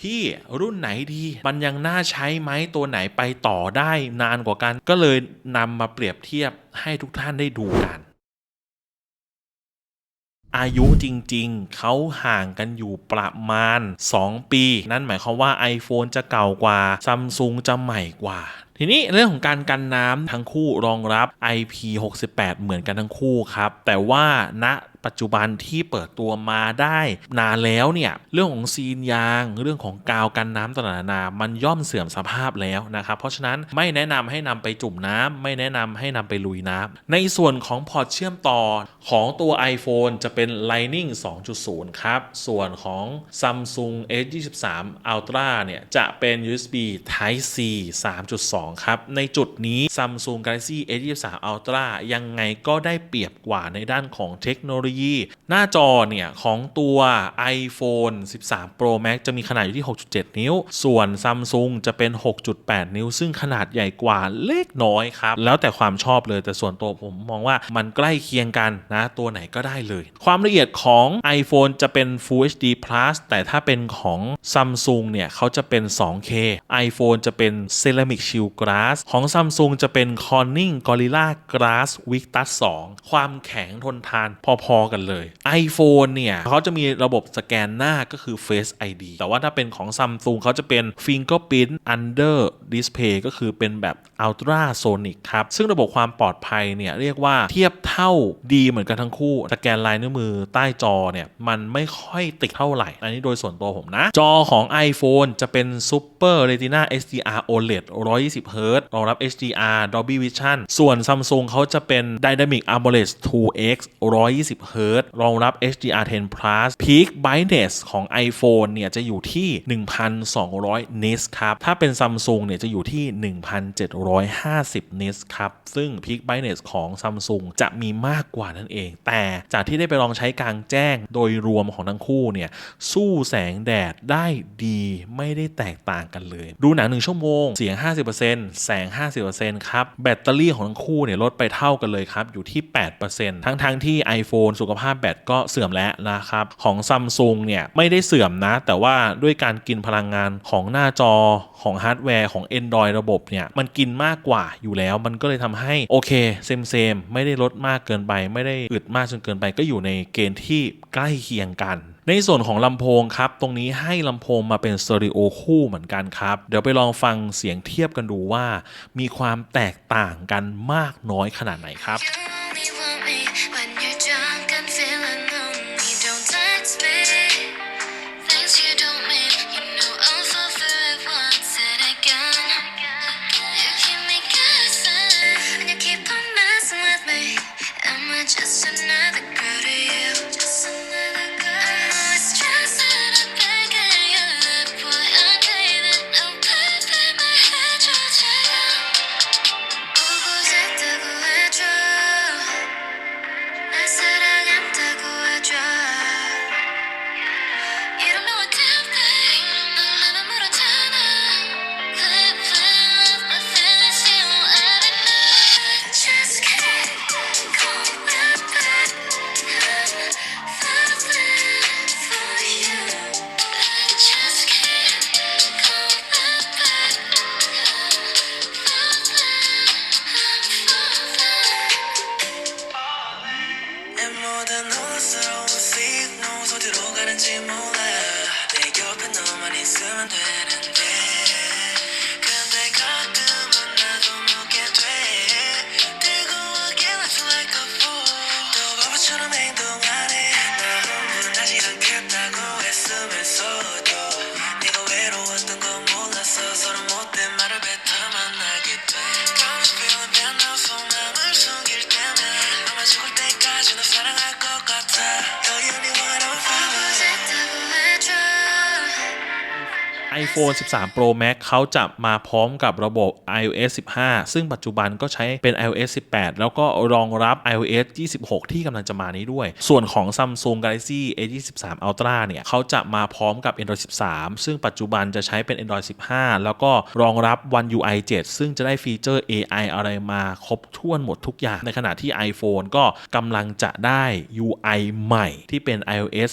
พี่รุ่นไหนดี มันยังน่าใช้ไหมตัวไหนไปต่อได้นานกว่ากัน ก็เลยนำมาเปรียบเทียบให้ทุกท่านได้ดูกัน อายุจริงๆ เขาห่างกันอยู่ประมาณ 2 ปี นั่นหมายความว่า iPhone จะเก่ากว่า Samsung จะใหม่กว่าทีนี้เรื่องของการกันน้ำทั้งคู่รองรับ IP68 เหมือนกันทั้งคู่ครับ แต่ว่าณ ปัจจุบันที่เปิดตัวมาได้นานแล้วเนี่ยเรื่องของซีนยางเรื่องของกาวกันน้ำต่างๆนามันย่อมเสื่อมสภาพแล้วนะครับเพราะฉะนั้นไม่แนะนำให้นำไปจุ่มน้ำไม่แนะนำให้นำไปลุยน้ำในส่วนของพอร์ตเชื่อมต่อของตัว iPhone จะเป็น Lightning 2.0 ครับ ส่วนของ Samsung S23 Ultra เนี่ยจะเป็น USB Type C 3.2 ครับ ในจุดนี้ Samsung Galaxy S23 Ultra ยังไงก็ได้เปรียบกว่าในด้านของเทคโนโลยีหน้าจอเนี่ย ของตัว iPhone 13 Pro Max จะมีขนาดอยู่ที่ 6.7 นิ้ว ส่วน Samsung จะเป็น 6.8 นิ้ว ซึ่งขนาดใหญ่กว่าเล็กน้อยครับ แล้วแต่ความชอบเลยแต่ส่วนตัวผมมองว่ามันใกล้เคียงกันนะ ตัวไหนก็ได้เลย ความละเอียดของ iPhone จะเป็น Full HD Plus แต่ถ้าเป็นของ Samsung เนี่ยเขาจะเป็น 2K iPhone จะเป็น Ceramic Shield Glass ของ Samsung จะเป็น Corning Gorilla Glass Victus 2 ความแข็งทนทานพอๆกันเลย iPhone เนี่ยเขาจะมีระบบสแกนหน้าก็คือ Face ID แต่ว่าถ้าเป็นของ Samsung เขาจะเป็น Fingerprint Under Display ก็คือเป็นแบบ Ultra Sonic ครับ ซึ่งระบบความปลอดภัยเนี่ยเรียกว่าเทียบเท่าดีเหมือนกันทั้งคู่ สแกนลายนิ้วมือใต้จอเนี่ยมันไม่ค่อยติดเท่าไหร่ อันนี้โดยส่วนตัวผมนะ จอของ iPhone จะเป็น Super Retina HDR OLED 120 Hz รองรับ HDR Dolby Vision ส่วน Samsung เขาจะเป็น Dynamic AMOLED 2X 120 Hz รองรับ HDR10 Plus Peak Brightness ของ iPhone เนี่ยจะอยู่ที่ 1,200 nits ครับ ถ้าเป็น Samsung เนี่ยจะอยู่ที่ 1,750 nits ครับ ซึ่ง Peak Brightness ของ Samsung จะมีมากกว่านั่นเอง แต่จากที่ได้ไปลองใช้กลางแจ้งโดยรวมของทั้งคู่เนี่ยสู้แสงแดดได้ดีไม่ได้แตกต่างกันเลย ดูหนัง1ชั่วโมง เสียง 50%แสง 50%ครับ แบตเตอรี่ของทั้งคู่เนี่ยลดไปเท่ากันเลยครับ อยู่ที่ 8%ทั้งๆทที่ iPhone สุขภาพแบตก็เสื่อมแล้วนะครับ ของ Samsung เนี่ยไม่ได้เสื่อมนะ แต่ว่าด้วยการกินพลังงานของหน้าจอของฮาร์ดแวร์ของ Android ระบบเนี่ยมันกินมากกว่าอยู่แล้ว มันก็เลยทำให้โอเคเซมเซมไม่ได้ลดมากเกินไป ไม่ได้อึดมากจนเกินไปก็อยู่ในเกณฑ์ที่ใกล้เคียงกันในส่วนของลำโพงครับ ตรงนี้ให้ลำโพงมาเป็นสเตอริโอคู่เหมือนกันครับ เดี๋ยวไปลองฟังเสียงเทียบกันดูว่า มีความแตกต่างกันมากน้อยขนาดไหนครับ iPhone 13 Pro Max เขาจะมาพร้อมกับระบบ iOS 15 ซึ่งปัจจุบันก็ใช้เป็น iOS 18 แล้วก็รองรับ iOS 26 ที่กำลังจะมานี้ด้วย ส่วนของ Samsung Galaxy A23 Ultra เนี่ยเขาจะมาพร้อมกับ Android 13 ซึ่งปัจจุบันจะใช้เป็น Android 15 แล้วก็รองรับ One UI 7 ซึ่งจะได้ฟีเจอร์ AI อะไรมาครบถ้วนหมดทุกอย่าง ในขณะที่ iPhone ก็กำลังจะได้ UI ใหม่ที่เป็น iOS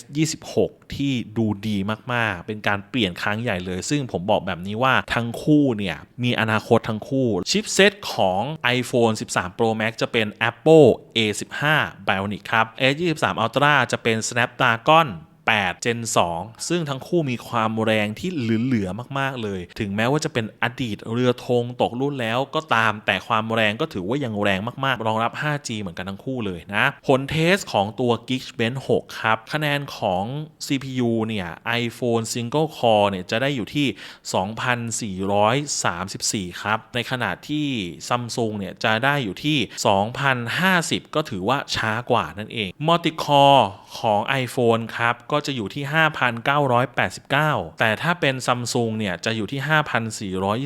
26 ที่ดูดีมาก ๆ เป็นการเปลี่ยนครั้งใหญ่เลยซึ่งผมบอกแบบนี้ว่าทั้งคู่เนี่ยมีอนาคตทั้งคู่ ชิปเซตของ iPhone 13 Pro Max จะเป็น Apple A15 Bionic ครับ A23 Ultra จะเป็น Snapdragon 8 Gen 2 ซึ่งทั้งคู่มีความแรงที่เหลือๆมากๆเลย ถึงแม้ว่าจะเป็นอดีตเรือธงตกรุ่นแล้วก็ตามแต่ความแรงก็ถือว่ายังแรงมากๆ รองรับ 5G เหมือนกันทั้งคู่เลยนะ ผลเทสของตัว Geekbench 6 ครับ คะแนนของ CPU เนี่ย iPhone Single Core เนี่ยจะได้อยู่ที่ 2,434 ครับ ในขณะที่ Samsung เนี่ยจะได้อยู่ที่ 2,050 ก็ถือว่าช้ากว่านั่นเอง Multi-Core ของ iPhone ครับก็็จะอยู่ที่ 5,989 แต่ถ้าเป็น Samsung เนี่ยจะอยู่ที่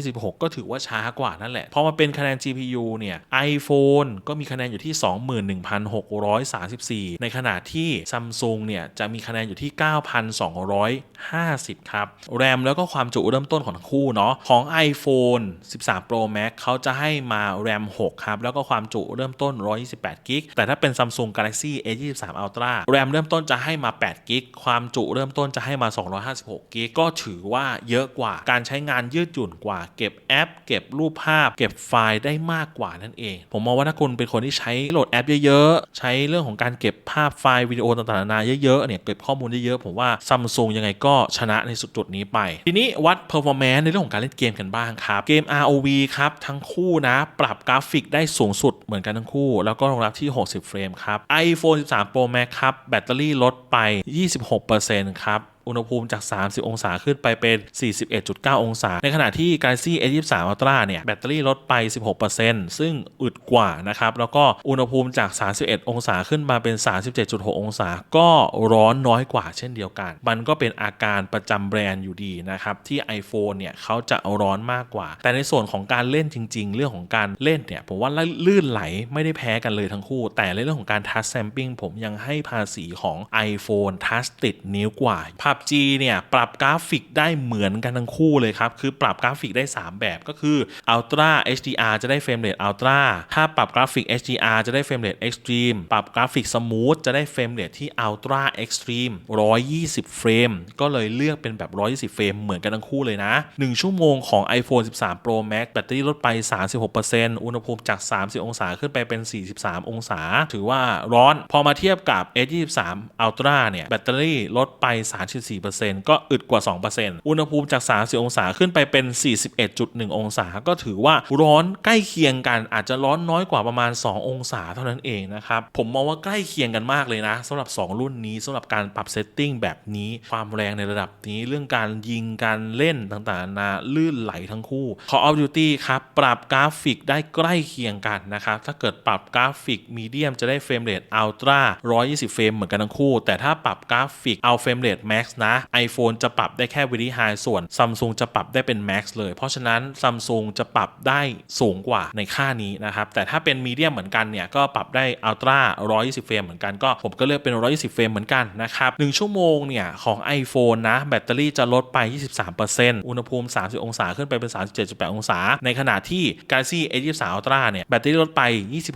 5,426 ก็ถือว่าช้ากว่านั่นแหละ พอมาเป็นคะแนน GPU เนี่ย iPhone ก็มีคะแนนอยู่ที่ 21,634 ในขณะที่ Samsung เนี่ยจะมีคะแนนอยู่ที่ 9,250 ครับ แรมแล้วก็ความจุเริ่มต้นของทั้งคู่เนาะของ iPhone 13 Pro Max เขาจะให้มาแรม 6 ครับ แล้วก็ความจุเริ่มต้น 128กิกแต่ถ้าเป็น Samsung Galaxy A23 Ultra แรมเริ่มต้นจะให้มา8กิกความจุเริ่มต้นจะให้มา 256กิกก็ถือว่าเยอะกว่าการใช้งานยืดหยุ่นกว่า เก็บแอป เก็บรูปภาพ เก็บไฟล์ได้มากกว่านั่นเอง ผมมองว่าถ้าคุณเป็นคนที่ใช้โหลดแอปเยอะๆ ใช้เรื่องของการเก็บภาพไฟล์วิดีโอต่างๆนานาเยอะๆเนี่ยเก็บข้อมูลเยอะๆผมว่า Samsung ยังไงก็ชนะในสุดจุดนี้ไป ทีนี้วัด performance ในเรื่องของการเล่นเกมกันบ้างครับ เกม ROV ครับทั้งคู่นะ ปรับกราฟิกได้สูงสุดเหมือนกันทั้งคู่ แล้วก็รองรับที่ 60 เฟรมครับ iPhone 13 Pro Max ครับแบตเตอรี่ลดไป 26ครับ อุณหภูมิจาก 30 องศาขึ้นไปเป็น 41.9 องศา ในขณะที่ Galaxy A23 Ultra เนี่ยแบตเตอรี่ลดไป 16%ซึ่งอึดกว่านะครับ แล้วก็อุณหภูมิจาก 31 องศาขึ้นมาเป็น 37.6 องศา ก็ร้อนน้อยกว่าเช่นเดียวกัน มันก็เป็นอาการประจำแบรนด์อยู่ดีนะครับ ที่ iPhone เนี่ยเขาจะร้อนมากกว่า แต่ในส่วนของการเล่นจริง ๆ เรื่องของการเล่นเนี่ยผมว่าลื่นไหลไม่ได้แพ้กันเลยทั้งคู่ แต่ในเรื่องของการ touch sampling ผมยังให้ภาษีของ iPhone touch ติดนิ้วกว่า PUBG เนี่ยปรับกราฟิกได้เหมือนกันทั้งคู่เลยครับ คือปรับกราฟิกได้ 3 แบบก็คือ Ultra HDR จะได้เฟรมเรท Ultra ถ้าปรับกราฟิก HDR จะได้เฟรมเรท Extreme ปรับกราฟิก Smooth จะได้เฟรมเรทที่ Ultra Extreme 120 เฟรม ก็เลยเลือกเป็นแบบ 120 เฟรมเหมือนกันทั้งคู่เลยนะ 1 ชั่วโมงของ iPhone 13 Pro Max แบตเตอรี่ลดไป 36%อุณหภูมิจาก 30 องศาขึ้นไปเป็น 43 องศา ถือว่าร้อน พอมาเทียบกับ S23 Ultra เนี่ยแบตเตอรี่ลดไป34%ก็อึดกว่า 2%อุณหภูมิจาก 30 องศาขึ้นไปเป็น 41.1 องศา ก็ถือว่าร้อนใกล้เคียงกันอาจจะร้อนน้อยกว่าประมาณ 2 องศาเท่านั้นเองนะครับผมมองว่าใกล้เคียงกันมากเลยนะสำหรับ 2 รุ่นนี้สำหรับการปรับเซตติ้งแบบนี้ความแรงในระดับนี้เรื่องการยิงการเล่นต่างๆนานาลื่นไหลทั้งคู่ Call of Duty ครับปรับกราฟิกได้ใกล้เคียงกันนะครับถ้าเกิดปรับกราฟิกมีเดียมจะได้เฟรมเรทอัลตร้า120 เฟรมเหมือนกันทั้งคู่ แต่ถ้าปรับกราฟิกเอาเฟรมเรทแม็กนะ iPhone จะปรับได้แค่ Very High ส่วน Samsung จะปรับได้เป็น Max เลย เพราะฉะนั้น Samsung จะปรับได้สูงกว่าในค่านี้นะครับ แต่ถ้าเป็นมีเดียมเหมือนกันเนี่ย ก็ปรับได้อัลตร้า120เฟรมเหมือนกันก็ผมก็เลือกเป็น 120เฟรมเหมือนกันนะครับ1ชั่วโมงเนี่ย ของ iPhone นะ แบตเตอรี่จะลดไป 23%อุณหภูมิ 30 องศาขึ้นไปเป็น 37.8 องศา ในขณะที่ Galaxy A23 Ultra เนี่ยแบตเตอรี่ลดไป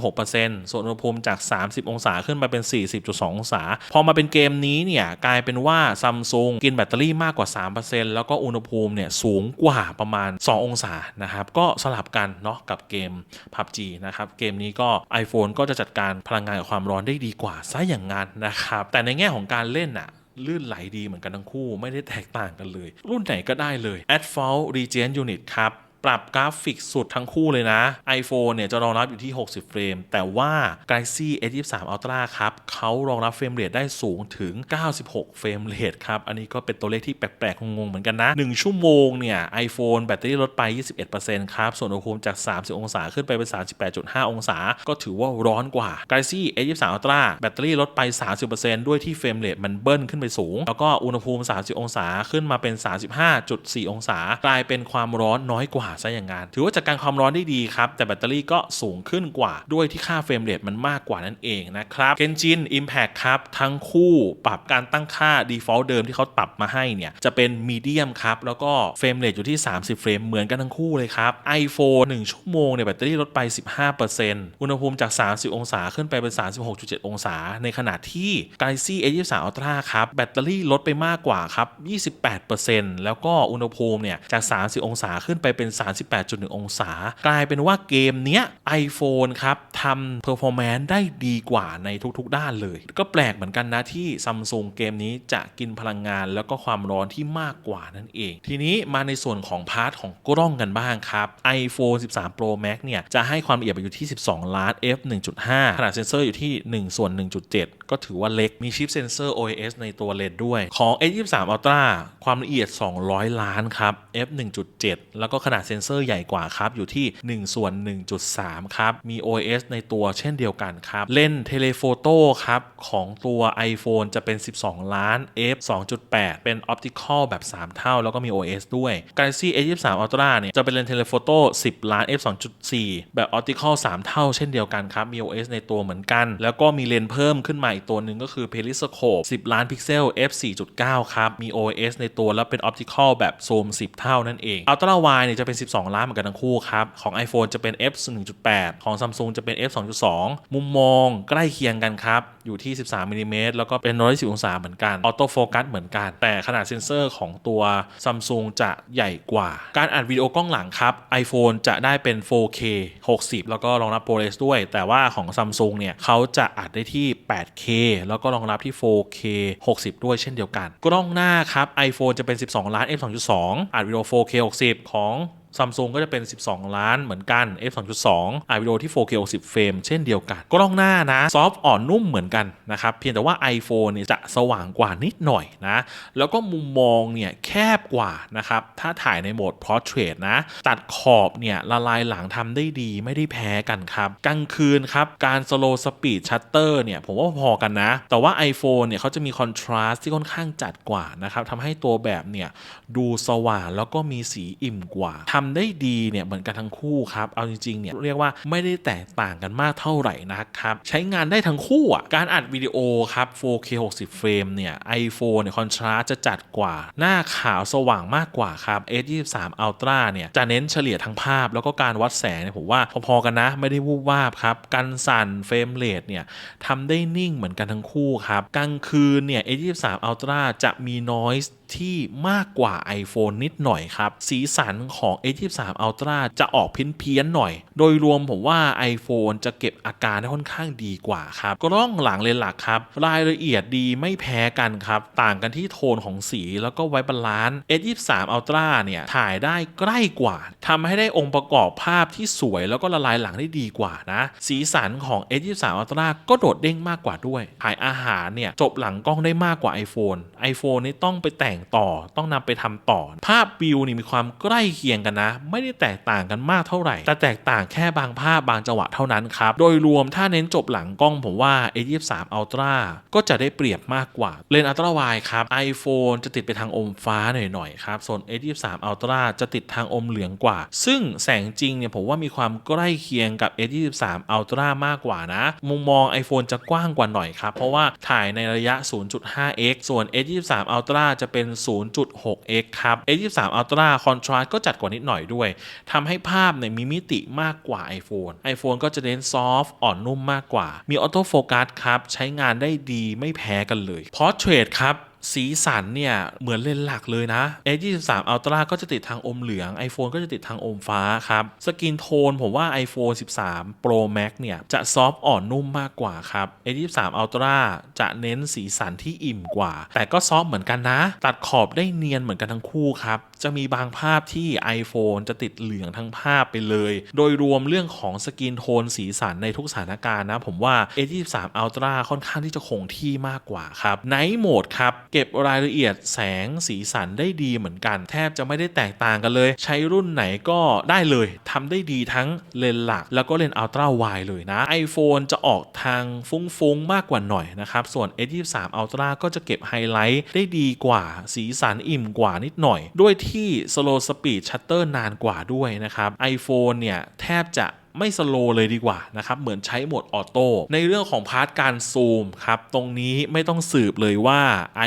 26%ส่วนอุณหภูมิจาก 30 องศาขึ้นมาเป็น 40.2 องศา พอมาเป็นเกมนี้เนี่ยกลายเป็นว่า Samsung กินแบตเตอรี่มากกว่า 3%แล้วก็อุณหภูมิเนี่ยสูงกว่าประมาณ 2 องศานะครับก็สลับกันเนาะกับเกม PUBG นะครับเกมนี้ก็ iPhone ก็จะจัดการพลังงานกับความร้อนได้ดีกว่าซะอย่างนั้นนะครับแต่ในแง่ของการเล่นอะลื่นไหลดีเหมือนกันทั้งคู่ไม่ได้แตกต่างกันเลย รุ่นไหนก็ได้เลย a d f a l t Regen Unit ครับ ปรับกราฟิกสุดทั้งคู่เลยนะ iPhone เนี่ยจะรองรับอยู่ที่ 60 เฟรม แต่ว่า Galaxy S23 Ultra ครับเขารองรับเฟรมเรทได้สูงถึง 96 เฟรมเรทครับ อันนี้ก็เป็นตัวเลขที่แปลกๆ งงๆ เหมือนกันนะ 1 ชั่วโมงเนี่ย iPhone แบตเตอรี่ลดไป 21%ครับ ส่วนอุณหภูมิจาก 30 องศาขึ้นไปเป็น 38.5 องศา ก็ถือว่าร้อนกว่า Galaxy S23 Ultra แบตเตอรี่ลดไป 30%ด้วยที่เฟรมเรทมันเบิ้ลขึ้นไปสูง แล้วก็อุณหภูมิ 30 องศาขึ้นมาเป็น 35.4 องศา กลายเป็นความร้อนน้อยกว่าซะอย่างงั้นถือว่าจัดการความร้อนได้ดีครับ แต่แบตเตอรี่ก็สูงขึ้นกว่า ด้วยที่ค่าเฟรมเรทมันมากกว่านั่นเองนะครับ Genshin Impact ครับ ทั้งคู่ปรับการตั้งค่า default เดิมที่เขาปรับมาให้เนี่ย จะเป็น medium ครับ แล้วก็เฟรมเรทอยู่ที่ 30 เฟรมเหมือนกันทั้งคู่เลยครับ iPhone 1 ชั่วโมงเนี่ยแบตเตอรี่ลดไป 15%อุณหภูมิจาก 30 องศาขึ้นไปเป็น 36.7 องศา ในขณะที่ Galaxy S23 Ultra ครับแบตเตอรี่ลดไปมากกว่าครับ 28%แล้วก็อุณหภูมิเนี่ยจาก 30 องศาขึ้นไปเป็น38.1 องศา กลายเป็นว่าเกมเนี้ย iPhone ครับทำ performance ได้ดีกว่าในทุกๆ ด้านเลย ก็แปลกเหมือนกันนะที่ซัมซุงเกมนี้จะกินพลังงานแล้วก็ความร้อนที่มากกว่านั่นเอง ทีนี้มาในส่วนของพาร์ทของกล้องกันบ้างครับ iPhone 13 Pro Max เนี่ย จะให้ความละเอียดไปอยู่ที่ 12 ล้าน f 1.5 ขนาดเซนเซอร์อยู่ที่ 1 ส่วน 1.7 ก็ถือว่าเล็ก มีชิปเซนเซอร์ OIS ในตัวเลนด้วย ของ S23 Ultra ความละเอียด 200 ล้านครับ f 1.7 แล้วก็ขนาดเซนเซอร์ใหญ่กว่าครับ อยู่ที่ 1 ส่วน 1.3 ครับ มี OS ในตัวเช่นเดียวกันครับ เลนเทเลโฟโต้ครับ ของตัว iPhone จะเป็น 12 ล้าน f 2.8 เป็นออปติคอลแบบ 3 เท่า แล้วก็มี OS ด้วย Galaxy S23 Ultra เนี่ย จะเป็นเลนส์เทเลโฟโต้10 ล้าน f 2.4 แบบออปติคอล3 เท่า เช่นเดียวกันครับ มี OS ในตัวเหมือนกัน แล้วก็มีเลนส์เพิ่มขึ้นมาอีกตัวหนึ่งก็คือ Periscope 10 ล้านพิกเซล f 4.9 ครับ มี OS ในตัวแล้วเป็นออปติคอลแบบซูม10 เท่านั่นเอง Ultra Wide เนี่ยจะเป็น12 ล้านเหมือนกันทั้งคู่ครับ ของ iPhone จะเป็น f 1.8 ของ Samsung จะเป็น f 2.2 มุมมองใกล้เคียงกันครับ อยู่ที่ 13มิลลิเมตรแล้วก็เป็น110องศาเหมือนกันออโต้โฟกัสเหมือนกัน แต่ขนาดเซ็นเซอร์ของตัว Samsung จะใหญ่กว่า การอัดวิดีโอกล้องหลังครับ iPhone จะได้เป็น 4K 60 แล้วก็รองรับ ProRes ด้วย แต่ว่าของ Samsung เนี่ยเขาจะอัดได้ที่ 8K แล้วก็รองรับที่ 4K 60 ด้วยเช่นเดียวกัน กล้องหน้าครับ iPhone จะเป็น 12 ล้าน f 2.2 อัดวิดีโอ 4K 60 ของ ซัมซุงก็จะเป็น 12 ล้านเหมือนกัน f 2.2อ่าวิดีโอที่ 4K 60 เฟรมเช่นเดียวกัน กล้องหน้านะ ซอฟต์อ่อนนุ่มเหมือนกันนะครับ เพียงแต่ว่า iPhone เนี่ยจะสว่างกว่านิดหน่อยนะ แล้วก็มุมมองเนี่ยแคบกว่านะครับ ถ้าถ่ายในโหมด Portrait นะ ตัดขอบเนี่ยละลายหลังทำได้ดีไม่ได้แพ้กันครับ กลางคืนครับ การ slow speed shutter เนี่ยผมว่าพอกันนะ แต่ว่า iPhone เนี่ยเขาจะมี contrast ที่ค่อนข้างจัดกว่านะครับทำให้ตัวแบบเนี่ยดูสว่างแล้วก็มีสีอิ่มกว่าทำได้ดีเนี่ยเหมือนกันทั้งคู่ครับเอาจริงๆเนี่ยเรียกว่าไม่ได้แตกต่างกันมากเท่าไหร่นะครับใช้งานได้ทั้งคู่อะการอัดวิดีโอครับ 4K 60 เฟรมเนี่ย iPhone เนี่ยคอนทราสจะจัดกว่า หน้าขาวสว่างมากกว่าครับ S23 Ultra เนี่ยจะเน้นเฉลี่ยทั้งภาพ แล้วก็การวัดแสงเนี่ยผมว่าพอๆกันนะ ไม่ได้วูบวาบครับกันสั่นเฟรมเรทเนี่ยทำได้นิ่งเหมือนกันทั้งคู่ครับกลางคืนเนี่ย S23 Ultra จะมี noise ที่มากกว่า iPhone นิดหน่อยครับ สีสันของ A23 Ultra จะออกเพี้ยนๆหน่อย โดยรวมผมว่า iPhone จะเก็บอาการได้ค่อนข้างดีกว่าครับกล้องหลังเลนหลักครับ รายละเอียดดีไม่แพ้กันครับ ต่างกันที่โทนของสีแล้วก็ไวบาลานซ์ A23 Ultra เนี่ย ถ่ายได้ใกล้กว่าทำให้ได้องค์ประกอบภาพที่สวยแล้วก็ละลายหลังได้ดีกว่านะ สีสันของ A23 Ultra ก็โดดเด้งมากกว่าด้วย ถ่ายอาหารเนี่ย จบหลังกล้องได้มากกว่า iPhone iPhone นี่ต้องไปแต่งต่อต้องนำไปทำต่อ ภาพวิวนี่มีความใกล้เคียงกันนะ ไม่ได้แตกต่างกันมากเท่าไหร่ แต่แตกต่างแค่บางภาพบางจังหวะเท่านั้นครับ โดยรวมถ้าเน้นจบหลังกล้องผมว่า A23 Ultra ก็จะได้เปรียบมากกว่า เลนส์ Ultra Wide ครับ iPhone จะติดไปทางอมฟ้าหน่อยๆครับ ส่วน A23 Ultra จะติดทางอมเหลืองกว่า ซึ่งแสงจริงเนี่ยผมว่ามีความใกล้เคียงกับ A23 Ultra มากกว่านะ มุมมอง iPhone จะกว้างกว่าหน่อยครับ เพราะว่าถ่ายในระยะ 0.5x ส่วน A23 Ultra จะเป็น 0.6x ครับ A23 Ultra Contrast ก็จัดกว่านิดหน่อยด้วยทำให้ภาพเนี่ยมีมิติมากกว่า iPhone iPhone ก็จะเน้นซอฟต์อ่อนนุ่มมากกว่า มีออโต้โฟกัสครับ ใช้งานได้ดีไม่แพ้กันเลยพอเชดครับ สีสันเนี่ยเหมือนเลนส์หลักเลยนะ A23 Ultra ก็จะติดทางอมเหลือง iPhone ก็จะติดทางอมฟ้าครับสกินโทนผมว่า iPhone 13 Pro Max เนี่ยจะซอฟต์อ่อนนุ่มมากกว่าครับ A23 Ultra จะเน้นสีสันที่อิ่มกว่า แต่ก็ซอฟต์เหมือนกันนะ ตัดขอบได้เนียนเหมือนกันทั้งคู่ครับจะมีบางภาพที่ iPhone จะติดเหลืองทั้งภาพไปเลย โดยรวมเรื่องของสกินโทนสีสันในทุกสถานการณ์นะ ผมว่า A23 Ultra ค่อนข้างที่จะคงที่มากกว่าครับ Night Mode ครับเก็บรายละเอียดแสงสีสันได้ดีเหมือนกัน แทบจะไม่ได้แตกต่างกันเลย ใช้รุ่นไหนก็ได้เลยทำได้ดีทั้งเลนส์หลัก แล้วก็เลนส์อัลตร้าไวเลยนะ iPhone จะออกทางฟุ้งๆ มากกว่าหน่อยนะครับ ส่วน S23 Ultra ก็จะเก็บไฮไลท์ได้ดีกว่าสีสันอิ่มกว่านิดหน่อย ด้วยที่ slow speed shutter นานกว่าด้วยนะครับ iPhone เนี่ย แทบจะ ไม่สโลเลยดีกว่านะครับเหมือนใช้โหมดออโต้ในเรื่องของพาร์ทการซูมครับตรงนี้ไม่ต้องสืบเลยว่า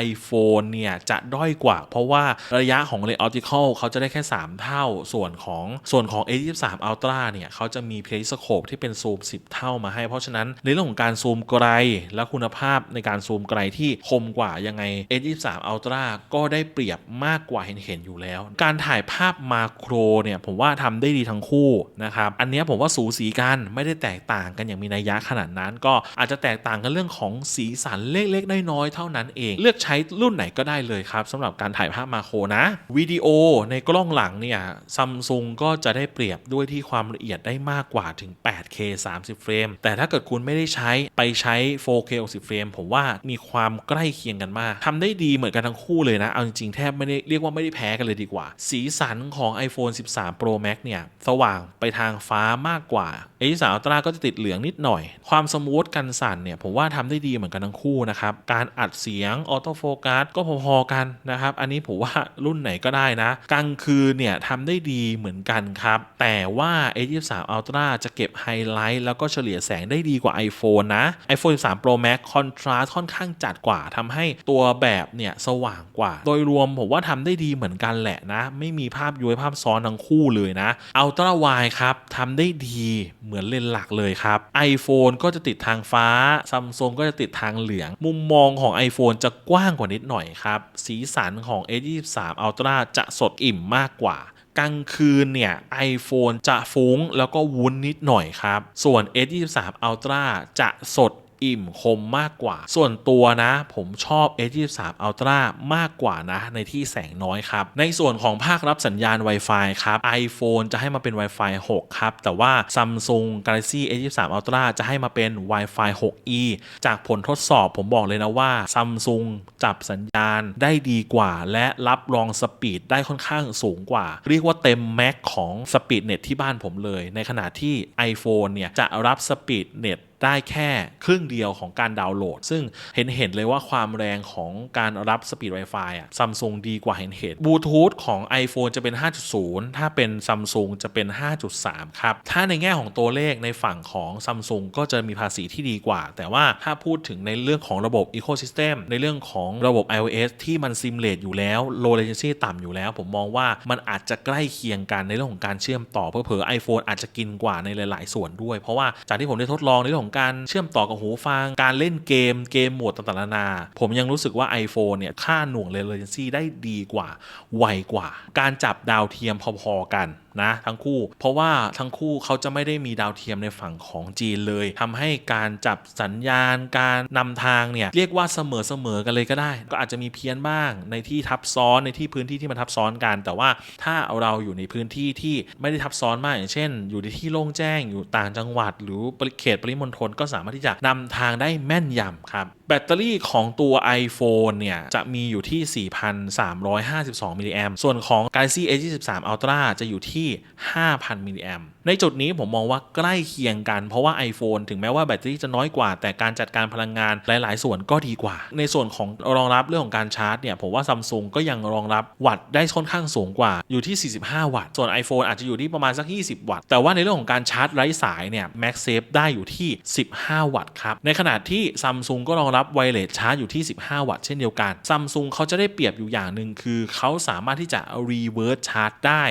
iPhone เนี่ยจะด้อยกว่า เพราะว่าระยะของเลนส์ออติคอลเขาจะได้แค่ 3 เท่าส่วนของส่วนของ A23 Ultra เนี่ยเขาจะมีเพลย์สโคปที่เป็นซูม 10 เท่ามาให้ เพราะฉะนั้นในเรื่องของการซูมไกล และคุณภาพในการซูมไกลที่คมกว่ายังไง A23 Ultra ก็ได้เปรียบมากกว่าเห็นเห็นอยู่แล้ว การถ่ายภาพมาโครเนี่ยผมว่าทำได้ดีทั้งคู่นะครับอันนี้ผมว่าสูสีกันไม่ได้แตกต่างกันอย่างมีนัยยะขนาดนั้น ก็อาจจะแตกต่างกันเรื่องของสีสันเล็กๆน้อยๆเท่านั้นเอง เลือกใช้รุ่นไหนก็ได้เลยครับสำหรับการถ่ายภาพมาโครนะวิดีโอในกล้องหลังเนี่ยซัมซุงก็จะได้เปรียบด้วยที่ความละเอียดได้มากกว่าถึง 8K 30 เฟรม แต่ถ้าเกิดคุณไม่ได้ใช้ไปใช้ 4K 60 เฟรม ผมว่ามีความใกล้เคียงกันมากทำได้ดีเหมือนกันทั้งคู่เลยนะ เอาจริงๆ แทบไม่ได้เรียกว่าไม่ได้แพ้กันเลยดีกว่า สีสันของ iPhone 13 Pro Max เนี่ย สว่างไปทางฟ้ามากกว่า A23 Ultra ก็จะติดเหลืองนิดหน่อย ความสมูทกันสั่นเนี่ยผมว่าทำได้ดีเหมือนกันทั้งคู่นะครับ การอัดเสียงออโต้โฟกัสก็พอๆกันนะครับ อันนี้ผมว่ารุ่นไหนก็ได้นะ กลางคืนเนี่ยทำได้ดีเหมือนกันครับ แต่ว่า A23 Ultra จะเก็บไฮไลท์แล้วก็เฉลี่ยแสงได้ดีกว่า iPhone นะ iPhone 13 Pro Max คอนทราสต์ค่อนข้างจัดกว่าทำให้ตัวแบบเนี่ยสว่างกว่า โดยรวมผมว่าทำได้ดีเหมือนกันแหละนะ ไม่มีภาพย้วยภาพซ้อนทั้งคู่เลยนะ Ultra Wide ครับทำได้ดีเหมือนเลนส์หลักเลยครับ iPhone ก็จะติดทางฟ้า Samsung ก็จะติดทางเหลือง มุมมองของ iPhone จะกว้างกว่านิดหน่อยครับ สีสันของ A23 Ultra จะสดอิ่มมากกว่ากลางคืนเนี่ย iPhone จะฟุ้งแล้วก็วุ้นนิดหน่อยครับ ส่วน S23 Ultra จะสด อิ่มคมมากกว่า ส่วนตัวนะ ผมชอบ S23 Ultra มากกว่านะ ในที่แสงน้อยครับ ในส่วนของภาครับสัญญาณ Wi-Fi ครับ iPhone จะให้มาเป็น Wi-Fi 6 ครับ แต่ว่า Samsung Galaxy S23 Ultra จะให้มาเป็น Wi-Fi 6E จากผลทดสอบผมบอกเลยนะว่า Samsung จับสัญญาณได้ดีกว่า และรับรองสปีดได้ค่อนข้างสูงกว่า เรียกว่าเต็มแม็กของสปีดเน็ตที่บ้านผมเลย ในขณะที่ iPhone เนี่ยจะรับสปีดเน็ต ได้แค่ครึ่งเดียวของการดาวน์โหลด ซึ่งเห็นเห็นเลยว่าความแรงของการรับสปีด Wi-Fi อะซัมซุงดีกว่าเห็นเห็นบลูทูธของ iPhone จะเป็น 5.0 ถ้าเป็นซัมซุงจะเป็น 5.3 ครับ ถ้าในแง่ของตัวเลขในฝั่งของซัมซุงก็จะมีภาษีที่ดีกว่า แต่ว่าถ้าพูดถึงในเรื่องของระบบ Ecosystem ในเรื่องของระบบ iOS ที่มันซิมเลตอยู่แล้ว low latency ต่ำอยู่แล้ว ผมมองว่ามันอาจจะใกล้เคียงกันในเรื่องของการเชื่อมต่อเพื่อเผลอ iPhone อาจจะกินกว่าในหลาย ๆ ส่วนด้วย เพราะว่าจากที่ผมได้ทดลองในเรื่องของการเชื่อมต่อกับหูฟัง การเล่นเกมเกมโหมดต่างๆนานา ผมยังรู้สึกว่า iPhone เนี่ยค่าหน่วง latency ได้ดีกว่า ไวกว่า การจับดาวเทียมพอๆกันนะทั้งคู่ เพราะว่าทั้งคู่เขาจะไม่ได้มีดาวเทียมในฝั่งของจีนเลยทำให้การจับสัญญาณการนำทางเนี่ยเรียกว่าเสมอเสมอกันเลยก็ได้ ก็อาจจะมีเพี้ยนบ้างในที่ทับซ้อนในที่พื้นที่ที่มันทับซ้อนกัน แต่ว่าถ้าเราอยู่ในพื้นที่ที่ไม่ได้ทับซ้อนมากอย่างเช่น อยู่ในที่โล่งแจ้งอยู่ต่างจังหวัด หรือเขตปริมณฑลก็สามารถที่จะนำทางได้แม่นยำครับแบตเตอรี่ของตัว iPhone เนี่ยจะมีอยู่ที่ 4,352มิลลิแอมส่วนของ Galaxy S23 Ultra จะอยู่ที่ที่ 5,000มิลลิแอมป์ ในจุดนี้ผมมองว่าใกล้เคียงกัน เพราะว่า iPhone ถึงแม้ว่าแบตเตอรี่จะน้อยกว่า แต่การจัดการพลังงานหลาย ๆ ส่วนก็ดีกว่า ในส่วนของรองรับเรื่องของการชาร์จเนี่ยผมว่า Samsung ก็ยังรองรับวัตต์ได้ค่อนข้างสูงกว่าอยู่ที่ 45 วัตต์ ส่วน iPhone อาจจะอยู่ที่ประมาณสัก 20 วัตต์ แต่ว่าในเรื่องของการชาร์จไร้สายเนี่ย MagSafe ได้อยู่ที่ 15 วัตต์ครับ ในขณะที่ Samsung ก็รองรับไวเลสชาร์จอยู่ที่ 15 วัตต์เช่นเดียวกัน Samsung เขาจะได้เปรียบอยู่อย่างหนึ่งคือเขาสามารถที่จะ reverse charge ได้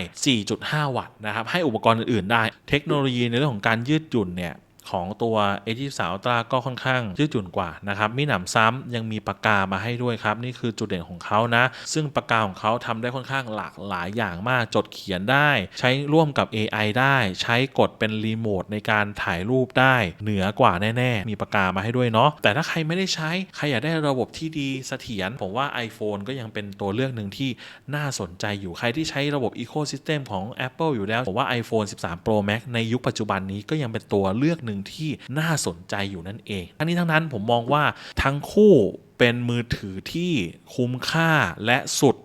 4.5 วัตต์นะครับให้อุปกรณ์อื่นๆได้เทคโนโลยีในเรื่องของการยืดหยุ่นเนี่ย ของตัว A23 Ultra ก็ค่อนข้างยืดหยุ่นกว่านะครับมีหนำซ้ำยังมีปากกามาให้ด้วยครับ นี่คือจุดเด่นของเขานะ ซึ่งปากกาของเขาทำได้ค่อนข้างหลากหลายอย่างมากจดเขียนได้ ใช้ร่วมกับ AI ได้ ใช้กดเป็นรีโมทในการถ่ายรูปได้ เหนือกว่าแน่ๆ มีปากกามาให้ด้วยเนาะแต่ถ้าใครไม่ได้ใช้ ใครอยากได้ระบบที่ดีเสถียรผมว่า iPhone ก็ยังเป็นตัวเลือกหนึ่งที่น่าสนใจอยู่ใครที่ใช้ระบบ Ecosystem ของ Apple อยู่แล้วผมว่า iPhone 13 Pro Max ในยุคปัจจุบันนี้ก็ยังเป็นตัวเลือกหนึ่งที่น่าสนใจอยู่นั่นเอง ทั้งนี้ทั้งนั้นผมมองว่าทั้งคู่ เป็นมือถือที่คุ้มค่าและสุด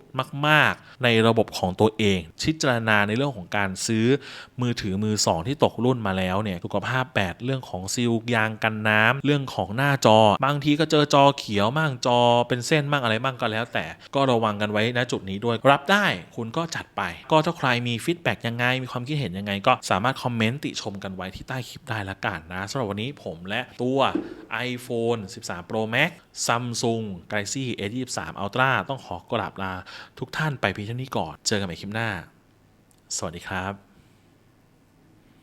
มาก ๆ ในระบบของตัวเอง ชิจารณาในเรื่องของการซื้อมือถือมือสองที่ตกรุ่นมาแล้วเนี่ยสุขภาพแบตเรื่องของซีลยางกันน้ำเรื่องของหน้าจอ บางทีก็เจอจอเขียวมั่งจอ เป็นเส้นมั่งอะไรมั่งก็แล้ว แต่ก็ระวังกันไว้ณจุดนี้ด้วย รับได้คุณก็จัดไป ก็ถ้าใครมีฟีดแบ็กยังไง มีความคิดเห็นยังไง ก็สามารถคอมเมนต์ติชมกันไว้ที่ใต้คลิปได้ละกันนะสำหรับวันนี้ผมและตัว iPhone 13 Pro Max Samsung Galaxy S23 Ultra ต้องขอกราบลาทุกท่านไปเพียงเท่านี้ก่อน เจอกันใหม่คลิปหน้า สวัสดีครับ